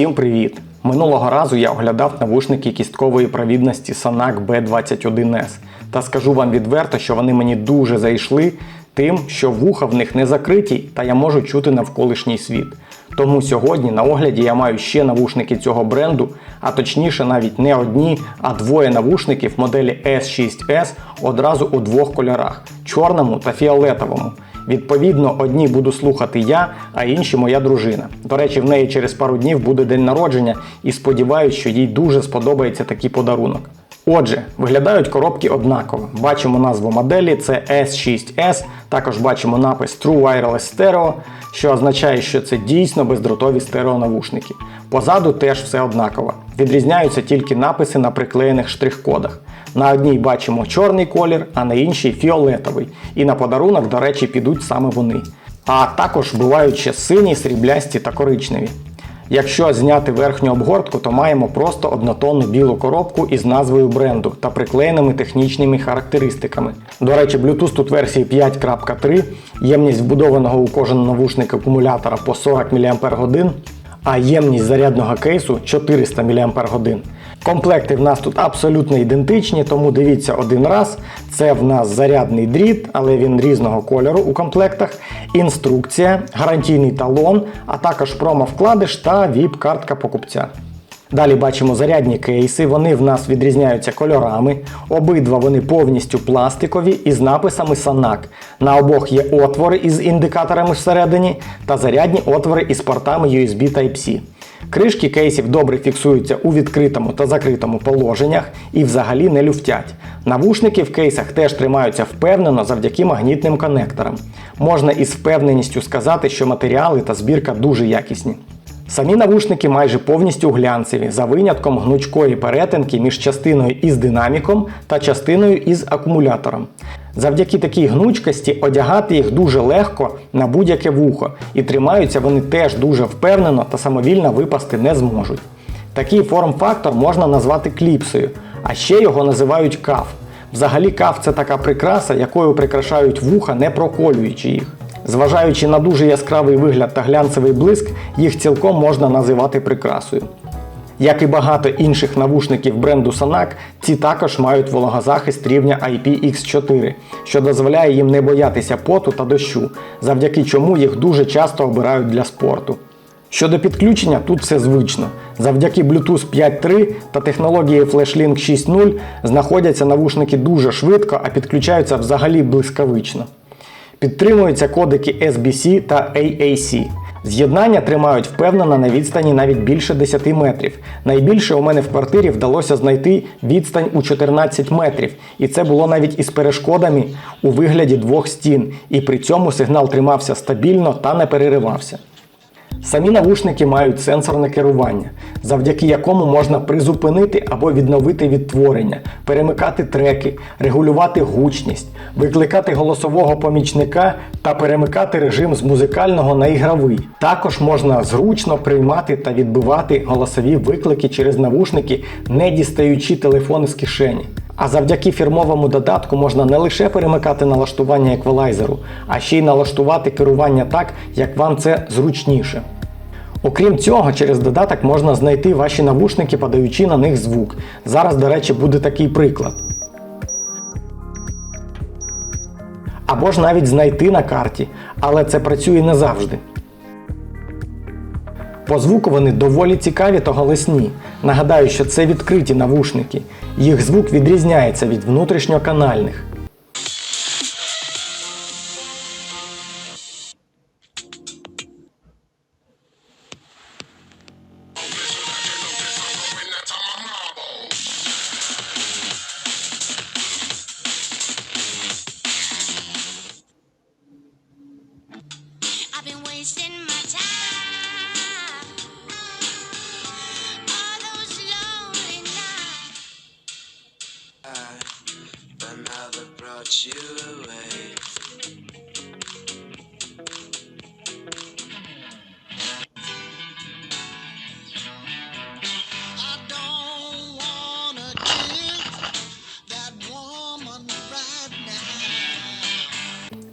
Всім привіт! Минулого разу я оглядав навушники кісткової провідності Sonac B21S. Та скажу вам відверто, що вони мені дуже зайшли тим, що вуха в них не закриті, та я можу чути навколишній світ. Тому сьогодні на огляді я маю ще навушники цього бренду, а точніше навіть не одні, а двоє навушників моделі S6S одразу у двох кольорах чорному та фіолетовому. Відповідно, одні буду слухати я, а інші моя дружина. До речі, в неї через пару днів буде день народження і сподіваюся, що їй дуже сподобається такий подарунок. Отже, виглядають коробки однаково. Бачимо назву моделі, це S6S, також бачимо напис True Wireless Stereo, що означає, що це дійсно бездротові стереонавушники. Позаду теж все однаково. Відрізняються тільки написи на приклеєних штрих-кодах. На одній бачимо чорний колір, а на іншій фіолетовий. І на подарунок, до речі, підуть саме вони. А також бувають ще сині, сріблясті та коричневі. Якщо зняти верхню обгортку, то маємо просто однотонну білу коробку із назвою бренду та приклеєними технічними характеристиками. До речі, Bluetooth тут версії 5.3, ємність вбудованого у кожен навушник акумулятора по 40 мАч, а ємність зарядного кейсу 400 мАч. Комплекти в нас тут абсолютно ідентичні, тому дивіться один раз. Це в нас зарядний дріт, але він різного кольору у комплектах, інструкція, гарантійний талон, а також промо-вкладиш та VIP-картка покупця. Далі бачимо зарядні кейси, вони в нас відрізняються кольорами. Обидва вони повністю пластикові із написами Sonac. На обох є отвори із індикаторами всередині та зарядні отвори із портами USB Type-C. Кришки кейсів добре фіксуються у відкритому та закритому положеннях і взагалі не люфтять. Навушники в кейсах теж тримаються впевнено завдяки магнітним конекторам. Можна із впевненістю сказати, що матеріали та збірка дуже якісні. Самі навушники майже повністю глянцеві, за винятком гнучкої перетинки між частиною із динаміком та частиною із акумулятором. Завдяки такій гнучкості одягати їх дуже легко на будь-яке вухо, і тримаються вони теж дуже впевнено та самовільно випасти не зможуть. Такий форм-фактор можна назвати кліпсою, а ще його називають каф. Взагалі каф це така прикраса, якою прикрашають вуха, не проколюючи їх. Зважаючи на дуже яскравий вигляд та глянцевий блиск, їх цілком можна називати прикрасою. Як і багато інших навушників бренду Sonac, ці також мають вологозахист рівня IPX4, що дозволяє їм не боятися поту та дощу, завдяки чому їх дуже часто обирають для спорту. Щодо підключення, тут все звично. Завдяки Bluetooth 5.3 та технології FlashLink 6.0 знаходяться навушники дуже швидко, а підключаються взагалі блискавично. Підтримуються кодики SBC та AAC. З'єднання тримають впевнено на відстані навіть більше 10 метрів. Найбільше у мене в квартирі вдалося знайти відстань у 14 метрів, і це було навіть із перешкодами у вигляді двох стін, і при цьому сигнал тримався стабільно та не переривався. Самі навушники мають сенсорне керування, завдяки якому можна призупинити або відновити відтворення, перемикати треки, регулювати гучність, викликати голосового помічника та перемикати режим з музикального на ігровий. Також можна зручно приймати та відбивати голосові виклики через навушники, не дістаючи телефон з кишені. А завдяки фірмовому додатку можна не лише перемикати налаштування еквалайзеру, а ще й налаштувати керування так, як вам це зручніше. Окрім цього, через додаток можна знайти ваші навушники, подаючи на них звук. Зараз, до речі, буде такий приклад. Або ж навіть знайти на карті, але це працює не завжди. По звуку вони доволі цікаві та голосні. Нагадаю, що це відкриті навушники. Їх звук відрізняється від внутрішньоканальних.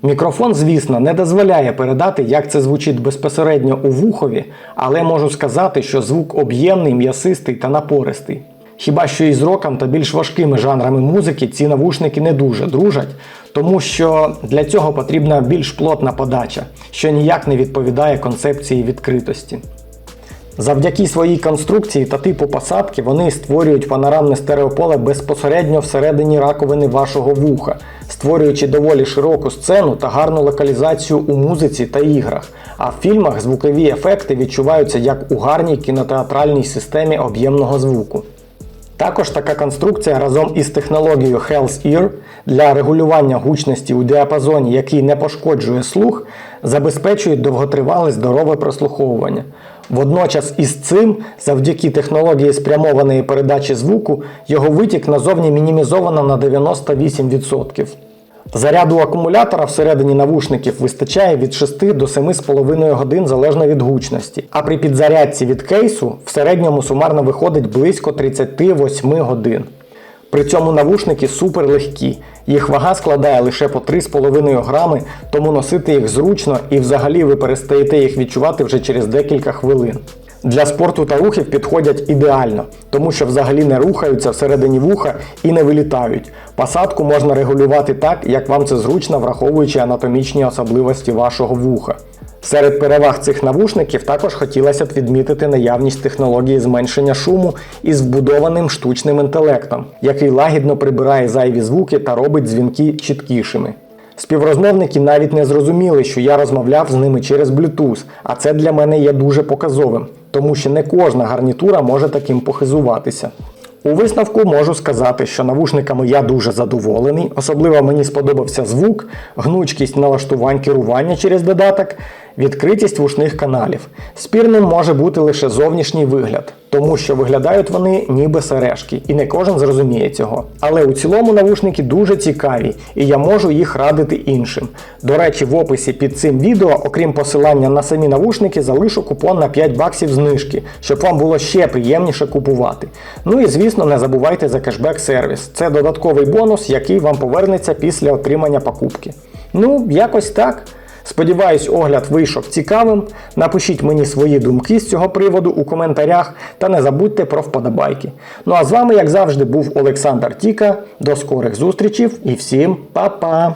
Мікрофон, звісно, не дозволяє передати, як це звучить безпосередньо у вухові, але можу сказати, що звук об'ємний, м'ясистий та напористий. Хіба що із роком та більш важкими жанрами музики ці навушники не дуже дружать, тому що для цього потрібна більш плотна подача, що ніяк не відповідає концепції відкритості. Завдяки своїй конструкції та типу посадки вони створюють панорамне стереополе безпосередньо всередині раковини вашого вуха, створюючи доволі широку сцену та гарну локалізацію у музиці та іграх. А в фільмах звукові ефекти відчуваються як у гарній кінотеатральній системі об'ємного звуку. Також така конструкція разом із технологією Health Ear для регулювання гучності у діапазоні, який не пошкоджує слух, забезпечують довготривале здорове прослуховування. Водночас із цим, завдяки технології спрямованої передачі звуку, його витік назовні мінімізовано на 98%. Заряду акумулятора всередині навушників вистачає від 6 до 7,5 годин залежно від гучності, а при підзарядці від кейсу в середньому сумарно виходить близько 38 годин. При цьому навушники супер легкі. Їх вага складає лише по 3,5 грами, тому носити їх зручно і взагалі ви перестаєте їх відчувати вже через декілька хвилин. Для спорту та рухів підходять ідеально, тому що взагалі не рухаються всередині вуха і не вилітають. Посадку можна регулювати так, як вам це зручно, враховуючи анатомічні особливості вашого вуха. Серед переваг цих навушників також хотілося б відмітити наявність технології зменшення шуму із вбудованим штучним інтелектом, який лагідно прибирає зайві звуки та робить дзвінки чіткішими. Співрозмовники навіть не зрозуміли, що я розмовляв з ними через Bluetooth, а це для мене є дуже показовим, тому що не кожна гарнітура може таким похизуватися. У висновку можу сказати, що навушниками я дуже задоволений, особливо мені сподобався звук, гнучкість налаштувань керування через додаток, відкритість вушних каналів. Спірним може бути лише зовнішній вигляд, тому що виглядають вони ніби сережки, і не кожен зрозуміє цього. Але у цілому навушники дуже цікаві, і я можу їх радити іншим. До речі, в описі під цим відео, окрім посилання на самі навушники, залишу купон на 5 баксів знижки, щоб вам було ще приємніше купувати. Ну і звісно, не забувайте за кешбек сервіс. Це додатковий бонус, який вам повернеться після отримання покупки. Ну, якось так. Сподіваюсь, огляд вийшов цікавим. Напишіть мені свої думки з цього приводу у коментарях та не забудьте про вподобайки. Ну а з вами, як завжди, був Олександр Тіка. До скорих зустрічей і всім па-па!